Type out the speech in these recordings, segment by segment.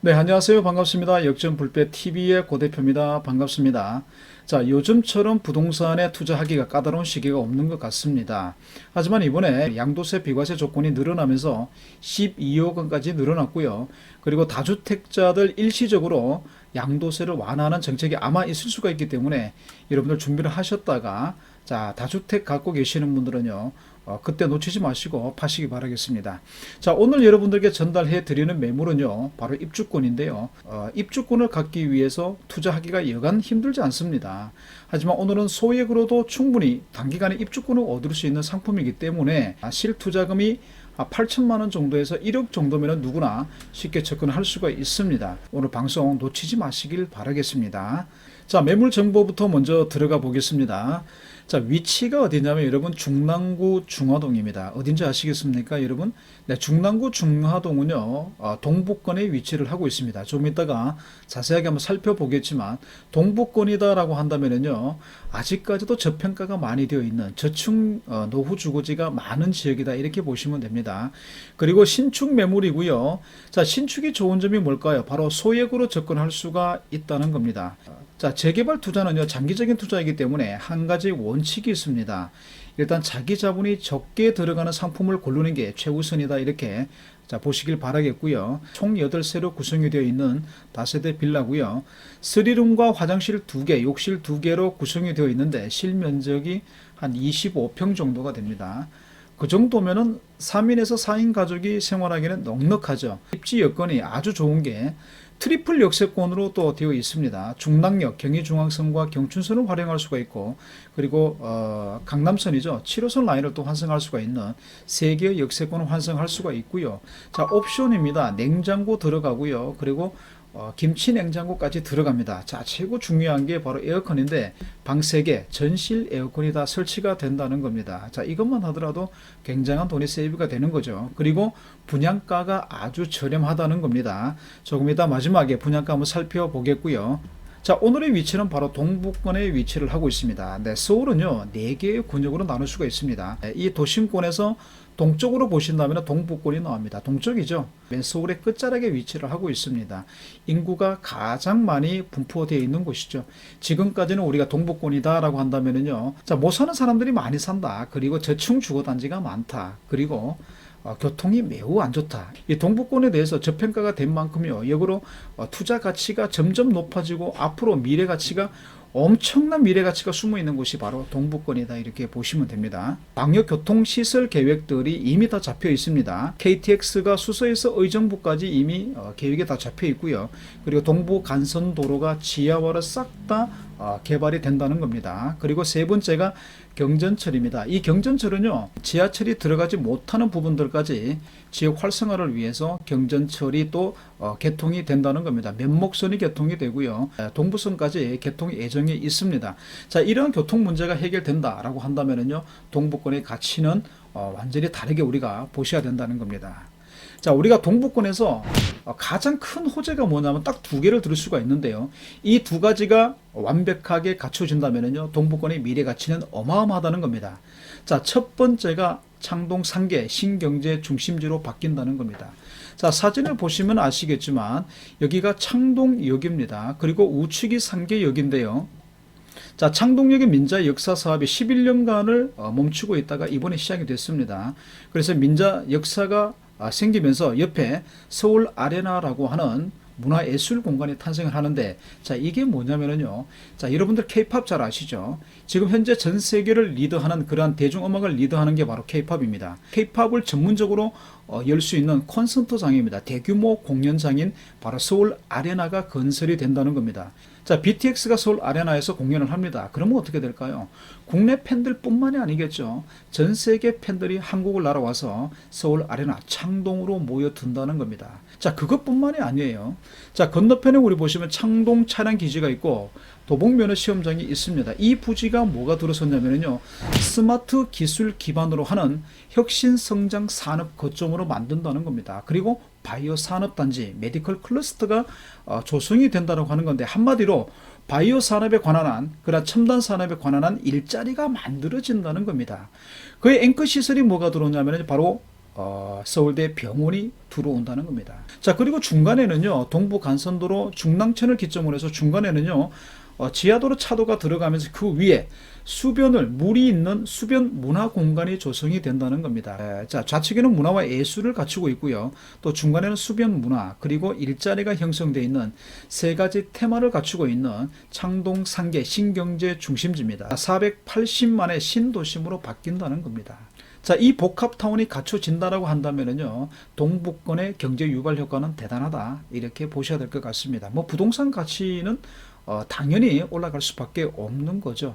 네, 안녕하세요. 반갑습니다. 역전불배 TV의 고 대표입니다. 반갑습니다. 자, 요즘처럼 부동산에 투자하기가 까다로운 시기가 없는 것 같습니다. 하지만 이번에 양도세 비과세 조건이 늘어나면서 12억 원까지 늘어났고요. 그리고 다주택자들 일시적으로 양도세를 완화하는 정책이 아마 있을 수가 있기 때문에 여러분들 준비를 하셨다가 자, 다주택 갖고 계시는 분들은요. 어, 그때 놓치지 마시고 파시기 바라겠습니다. 자, 오늘 여러분들께 전달해 드리는 매물은요, 바로 입주권인데요. 어, 입주권을 갖기 위해서 투자하기가 여간 힘들지 않습니다. 하지만 오늘은 소액으로도 충분히 단기간에 입주권을 얻을 수 있는 상품이기 때문에 아, 실투자금이 8천만 원 정도에서 1억 정도면 누구나 쉽게 접근할 수가 있습니다. 오늘 방송 놓치지 마시길 바라겠습니다. 자, 매물 정보부터 먼저 들어가 보겠습니다. 자, 위치가 어디냐면 여러분 중랑구 중화동입니다. 어딘지 아시겠습니까, 여러분? 네, 중랑구 중화동은요, 어, 동북권에 위치를 하고 있습니다. 좀 이따가 자세하게 한번 살펴보겠지만, 동북권이다라고 한다면은요, 아직까지도 저평가가 많이 되어 있는 저층 어, 노후 주거지가 많은 지역이다. 이렇게 보시면 됩니다. 그리고 신축 매물이고요. 자, 신축이 좋은 점이 뭘까요? 바로 소액으로 접근할 수가 있다는 겁니다. 자, 재개발 투자는요, 장기적인 투자이기 때문에 한 가지 원칙이 있습니다. 일단 자기 자본이 적게 들어가는 상품을 고르는 게 최우선이다. 이렇게 자, 보시길 바라겠고요. 총 8세로 구성이 되어 있는 다세대 빌라고요. 3룸과 화장실 2개, 욕실 2개로 구성이 되어 있는데 실면적이 한 25평 정도가 됩니다. 그 정도면은 3인에서 4인 가족이 생활하기는 넉넉하죠. 입지 여건이 아주 좋은 게 트리플 역세권으로 또 되어 있습니다. 중랑역, 경의중앙선과 경춘선을 활용할 수가 있고 그리고 어, 강남선이죠. 7호선 라인을 또 환승할 수가 있는 세 개의 역세권을 환승할 수가 있고요. 자 옵션입니다. 냉장고 들어가고요. 그리고 어, 김치 냉장고까지 들어갑니다. 자, 최고 중요한 게 바로 에어컨인데 방 3개 전실 에어컨이 다 설치가 된다는 겁니다. 자, 이것만 하더라도 굉장한 돈이 세이브가 되는 거죠. 그리고 분양가가 아주 저렴하다는 겁니다. 조금 이따 마지막에 분양가 한번 살펴보겠고요. 자, 오늘의 위치는 바로 동북권에 위치를 하고 있습니다. 네, 서울은요, 4개의 군역으로 나눌 수가 있습니다. 네, 이 도심권에서 동쪽으로 보신다면 동북권이 나옵니다. 동쪽이죠. 맨 서울의 끝자락에 위치를 하고 있습니다. 인구가 가장 많이 분포되어 있는 곳이죠. 지금까지는 우리가 동북권이다라고 한다면은요. 자, 못 사는 사람들이 많이 산다. 그리고 저층 주거 단지가 많다. 그리고 어, 교통이 매우 안 좋다. 이 동북권에 대해서 저평가가 된 만큼요. 역으로 어, 투자 가치가 점점 높아지고 앞으로 미래 가치가 엄청난 미래 가치가 숨어 있는 곳이 바로 동북권이다 이렇게 보시면 됩니다. 방역 교통 시설 계획들이 이미 다 잡혀 있습니다. KTX가 수서에서 의정부까지 이미 어, 계획에 다 잡혀 있고요. 그리고 동부 간선 도로가 지하화로 싹다 어, 개발이 된다는 겁니다. 그리고 세 번째가 경전철입니다. 이 경전철은요, 지하철이 들어가지 못하는 부분들까지 지역 활성화를 위해서 경전철이 또 어, 개통이 된다는 겁니다. 면목선이 개통이 되고요, 에, 동부선까지 개통 예정이 있습니다. 자, 이런 교통 문제가 해결된다라고 한다면은요, 동북권의 가치는 어, 완전히 다르게 우리가 보셔야 된다는 겁니다. 자, 우리가 동북권에서 어, 가장 큰 호재가 뭐냐면 딱 두 개를 들을 수가 있는데요. 이 두 가지가 완벽하게 갖춰진다면요. 동북권의 미래 가치는 어마어마하다는 겁니다. 자, 첫 번째가 창동 상계 신경제 중심지로 바뀐다는 겁니다. 자, 사진을 보시면 아시겠지만 여기가 창동역입니다. 그리고 우측이 상계역인데요. 자, 창동역의 민자 역사 사업이 11년간을 어, 멈추고 있다가 이번에 시작이 됐습니다. 그래서 민자 역사가 아, 생기면서 옆에 서울 아레나라고 하는 문화예술 공간이 탄생을 하는데 자 이게 뭐냐면은요. 자 여러분들 케이팝 잘 아시죠? 지금 현재 전 세계를 리드하는 그러한 대중음악을 리드하는 게 바로 케이팝입니다. 케이팝을 전문적으로 어, 열 수 있는 콘서트장입니다. 대규모 공연장인 바로 서울 아레나가 건설이 된다는 겁니다 자 BTX가 서울 아레나에서 공연을 합니다 그러면 어떻게 될까요 국내 팬들뿐만이 아니겠죠 전 세계 팬들이 한국을 날아와서 서울 아레나 창동으로 모여든다는 겁니다 자 그것뿐만이 아니에요 자, 건너편에 우리 보시면 창동 차량 기지가 있고 도봉면허 시험장이 있습니다. 이 부지가 뭐가 들어섰냐면요. 스마트 기술 기반으로 하는 혁신 성장 산업 거점으로 만든다는 겁니다. 그리고 바이오 산업 단지, 메디컬 클러스터가 어, 조성이 된다고 하는 건데 한마디로 바이오 산업에 관한 그런 첨단 산업에 관한 일자리가 만들어진다는 겁니다. 그의 앵커 시설이 뭐가 들어오냐면 바로 어, 서울대 병원이 들어온다는 겁니다. 자 그리고 중간에는요 동부 간선도로 중랑천을 기점으로 해서 중간에는요 어, 지하도로 차도가 들어가면서 그 위에 수변을 물이 있는 수변 문화 공간이 조성이 된다는 겁니다. 에, 자 좌측에는 문화와 예술을 갖추고 있고요. 또 중간에는 수변 문화 그리고 일자리가 형성되어 있는 세 가지 테마를 갖추고 있는 창동 상계 신경제 중심지입니다. 480만의 신도심으로 바뀐다는 겁니다. 자, 이 복합타운이 갖춰진다라고 한다면은요, 동북권의 경제 유발 효과는 대단하다. 이렇게 보셔야 될 것 같습니다. 뭐, 부동산 가치는 어, 당연히 올라갈 수밖에 없는 거죠.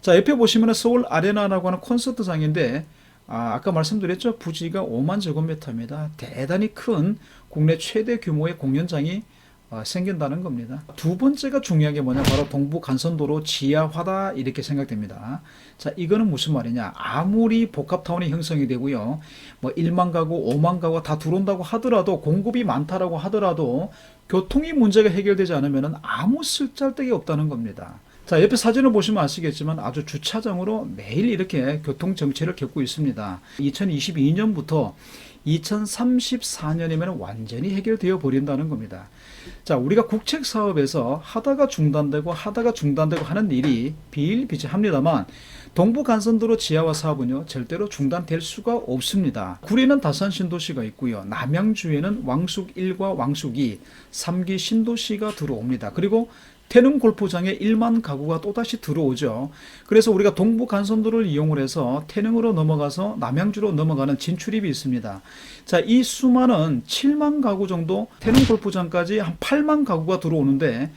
자, 옆에 보시면은 서울 아레나라고 하는 콘서트장인데, 아, 아까 말씀드렸죠. 부지가 5만 제곱미터입니다. 대단히 큰 국내 최대 규모의 공연장이 어, 생긴다는 겁니다. 두 번째가 중요한 게 뭐냐 바로 동부 간선도로 지하화다 이렇게 생각됩니다. 자 이거는 무슨 말이냐 아무리 복합타운이 형성이 되고요 뭐 1만 가구 5만 가구가 다 들어온다고 하더라도 공급이 많다라고 하더라도 교통이 문제가 해결되지 않으면 아무 쓸데기 없다는 겁니다. 자, 옆에 사진을 보시면 아시겠지만 아주 주차장으로 매일 이렇게 교통 정체를 겪고 있습니다. 2022년부터 2034년이면 완전히 해결되어 버린다는 겁니다. 자, 우리가 국책 사업에서 하다가 중단되고 하다가 중단되고 하는 일이 비일비재합니다만 동부 간선도로 지하화 사업은요 절대로 중단될 수가 없습니다. 구리는 다산 신도시가 있고요. 남양주에는 왕숙 1과 왕숙 2, 3기 신도시가 들어옵니다. 그리고 태릉 골프장에 1만 가구가 또다시 들어오죠. 그래서 우리가 동부 간선도를 이용을 해서 태릉으로 넘어가서 남양주로 넘어가는 진출입이 있습니다. 자, 이 수많은 7만 가구 정도 태릉 골프장까지 한 8만 가구가 들어오는데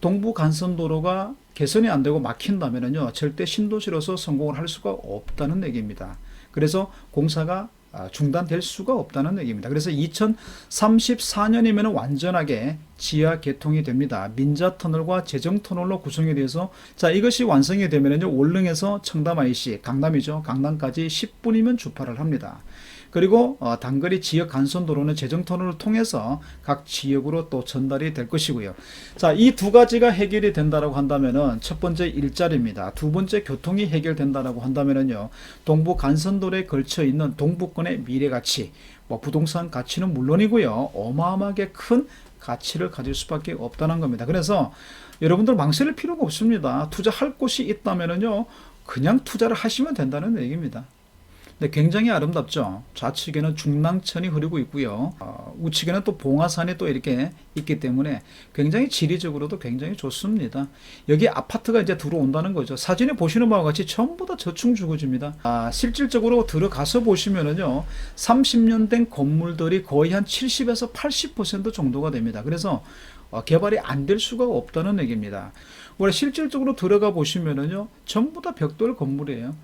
동부 간선도로가 개선이 안 되고 막힌다면요 절대 신도시로서 성공을 할 수가 없다는 얘기입니다. 그래서 공사가 아, 중단될 수가 없다는 얘기입니다. 그래서 2034년이면 완전하게 지하 개통이 됩니다. 민자 터널과 재정 터널로 구성이 돼서 자 이것이 완성이 되면요 월릉에서 청담 IC 강남이죠 강남까지 10분이면 주파를 합니다. 그리고 어, 단거리 지역 간선 도로는 재정 터널을 통해서 각 지역으로 또 전달이 될 것이고요. 자, 이 두 가지가 해결이 된다라고 한다면은 첫 번째 일자리입니다. 두 번째 교통이 해결된다라고 한다면은요. 동부 간선도로에 걸쳐 있는 동부권의 미래 가치, 뭐 부동산 가치는 물론이고요. 어마어마하게 큰 가치를 가질 수밖에 없다는 겁니다. 그래서 여러분들 망설일 필요가 없습니다. 투자할 곳이 있다면은요. 그냥 투자를 하시면 된다는 얘기입니다. 근데 굉장히 아름답죠. 좌측에는 중랑천이 흐르고 있고요. 어, 우측에는 또 봉화산이 또 이렇게 있기 때문에 굉장히 지리적으로도 굉장히 좋습니다. 여기 아파트가 이제 들어온다는 거죠. 사진에 보시는 바와 같이 전부 다 저층 주거지입니다. 아, 실질적으로 들어가서 보시면은요, 30년 된 건물들이 거의 한 70에서 80% 정도가 됩니다. 그래서 어, 개발이 안 될 수가 없다는 얘기입니다. 원래 실질적으로 들어가 보시면은요, 전부 다 벽돌 건물이에요.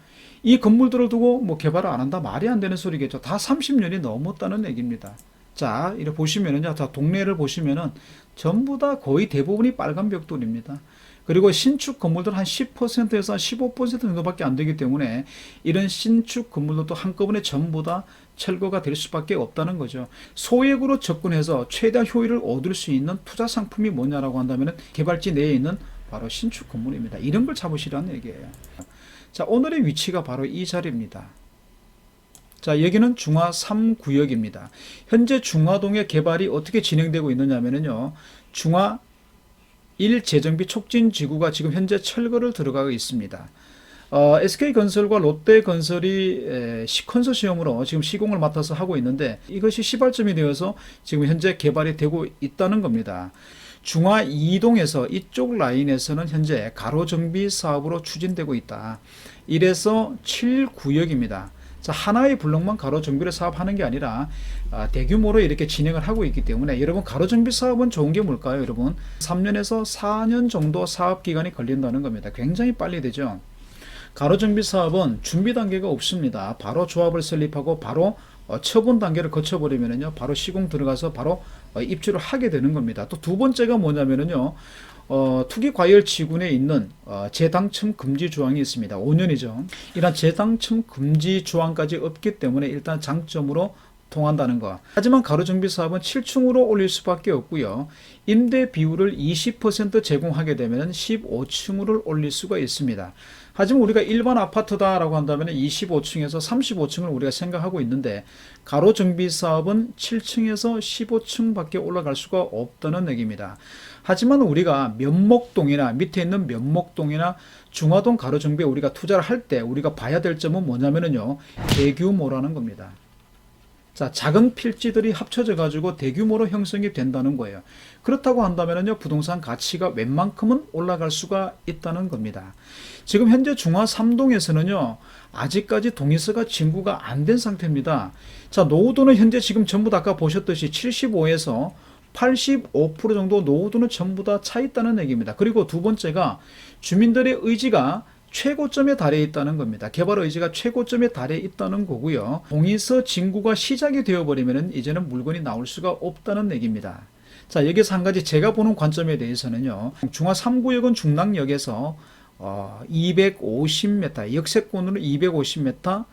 이 건물들을 두고 뭐 개발을 안 한다 말이 안 되는 소리겠죠. 다 30년이 넘었다는 얘기입니다. 자, 이렇게 보시면은요, 자, 동네를 보시면은 전부 다 거의 대부분이 빨간 벽돌입니다. 그리고 신축 건물들 한 10%에서 한 15% 정도밖에 안 되기 때문에 이런 신축 건물들도 한꺼번에 전부 다 철거가 될 수밖에 없다는 거죠. 소액으로 접근해서 최대 효율을 얻을 수 있는 투자 상품이 뭐냐라고 한다면 개발지 내에 있는 바로 신축 건물입니다. 이런 걸 잡으시라는 얘기예요. 자, 오늘의 위치가 바로 이 자리입니다. 자, 여기는 중화 3구역입니다. 현재 중화동의 개발이 어떻게 진행되고 있느냐면요. 중화 1 재정비 촉진 지구가 지금 현재 철거를 들어가고 있습니다. 어, SK건설과 롯데건설이 에, 시컨소시엄으로 지금 시공을 맡아서 하고 있는데 이것이 시발점이 되어서 지금 현재 개발이 되고 있다는 겁니다. 중화 2동에서 이쪽 라인에서는 현재 가로 정비 사업으로 추진되고 있다. 이래서 7구역입니다. 자, 하나의 블록만 가로 정비를 사업하는 게 아니라 아, 대규모로 이렇게 진행을 하고 있기 때문에 여러분 가로 정비 사업은 좋은 게 뭘까요, 여러분? 3년에서 4년 정도 사업 기간이 걸린다는 겁니다. 굉장히 빨리 되죠. 가로 정비 사업은 준비 단계가 없습니다. 바로 조합을 설립하고 바로 어, 처분 단계를 거쳐버리면은요, 바로 시공 들어가서 바로 어, 입주를 하게 되는 겁니다. 또 두 번째가 뭐냐면은요, 어, 투기 과열 지군에 있는 어, 재당첨 금지 조항이 있습니다. 5년이죠. 이런 재당첨 금지 조항까지 없기 때문에 일단 장점으로 통한다는 거. 하지만 가로정비 사업은 7층으로 올릴 수밖에 없고요. 임대 비율을 20% 제공하게 되면 15층을 올릴 수가 있습니다. 하지만 우리가 일반 아파트다라고 한다면 25층에서 35층을 우리가 생각하고 있는데 가로 정비 사업은 7층에서 15층밖에 올라갈 수가 없다는 얘기입니다. 하지만 우리가 면목동이나 밑에 있는 면목동이나 중화동 가로 정비에 우리가 투자를 할 때 우리가 봐야 될 점은 뭐냐면요. 대규모라는 겁니다. 자, 작은 필지들이 합쳐져 가지고 대규모로 형성이 된다는 거예요. 그렇다고 한다면요, 부동산 가치가 웬만큼은 올라갈 수가 있다는 겁니다. 지금 현재 중화 3동에서는요, 아직까지 동의서가 진구가 안 된 상태입니다. 자, 노후도는 현재 지금 전부 다 아까 보셨듯이 75에서 85% 정도 노후도는 전부 다 차 있다는 얘기입니다. 그리고 두 번째가 주민들의 의지가 최고점에 달해 있다는 겁니다. 개발 의지가 최고점에 달해 있다는 거고요. 동의서 진구가 시작이 되어버리면 이제는 물건이 나올 수가 없다는 얘기입니다. 자, 여기서 한 가지 제가 보는 관점에 대해서는요. 중화 3구역은 중랑역에서 어, 250m, 역세권으로 250m,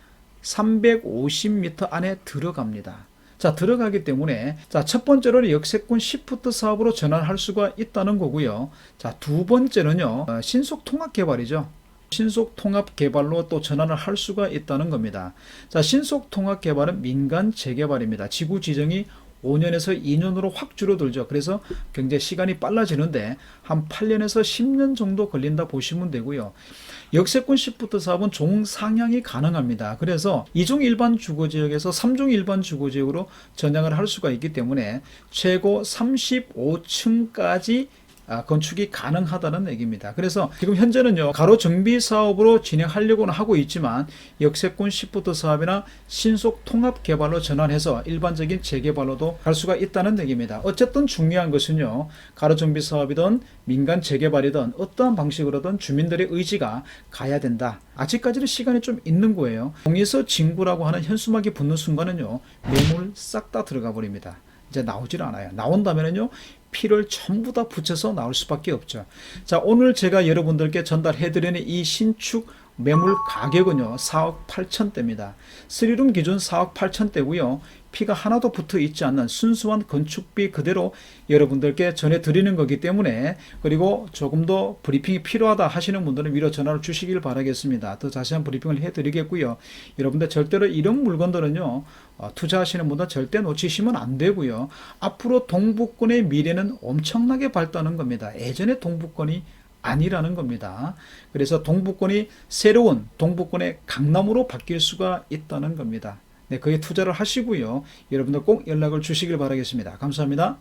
350m 안에 들어갑니다. 자, 들어가기 때문에 자, 첫 번째로는 역세권 시프트 사업으로 전환할 수가 있다는 거고요. 자, 두 번째는요. 어, 신속 통합 개발이죠. 신속 통합 개발로 또 전환을 할 수가 있다는 겁니다. 자, 신속 통합 개발은 민간 재개발입니다. 지구 지정이 5년에서 2년으로 확 줄어들죠. 그래서 굉장히 시간이 빨라지는데 한 8년에서 10년 정도 걸린다 보시면 되고요. 역세권 시프트 사업은 종 상향이 가능합니다. 그래서 2종 일반 주거 지역에서 3종 일반 주거 지역으로 전향을 할 수가 있기 때문에 최고 35층까지 아, 건축이 가능하다는 얘기입니다. 그래서 지금 현재는요, 가로 정비 사업으로 진행하려고는 하고 있지만, 역세권 시프트 사업이나 신속 통합 개발로 전환해서 일반적인 재개발로도 갈 수가 있다는 얘기입니다. 어쨌든 중요한 것은요, 가로 정비 사업이든 민간 재개발이든 어떠한 방식으로든 주민들의 의지가 가야 된다. 아직까지는 시간이 좀 있는 거예요. 동의서 진구라고 하는 현수막이 붙는 순간은요, 매물 싹 다 들어가 버립니다. 이제 나오질 않아요. 나온다면은요, 피를 전부 다 붙여서 나올 수밖에 없죠. 자, 오늘 제가 여러분들께 전달해드리는 이 신축 매물 가격은요, 4억 8천대입니다. 스리룸 기준 4억 8천대고요. 피가 하나도 붙어 있지 않는 순수한 건축비 그대로 여러분들께 전해드리는 거기 때문에 그리고 조금 더 브리핑이 필요하다 하시는 분들은 위로 전화를 주시길 바라겠습니다. 더 자세한 브리핑을 해드리겠고요. 여러분들 절대로 이런 물건들은요, 어, 투자하시는 분들 절대 놓치시면 안 되고요. 앞으로 동북권의 미래는 엄청나게 발달하는 겁니다. 예전에 동북권이 아니라는 겁니다. 그래서 동북권이 새로운 동북권의 강남으로 바뀔 수가 있다는 겁니다. 네, 거기에 투자를 하시고요. 여러분들 꼭 연락을 주시길 바라겠습니다. 감사합니다.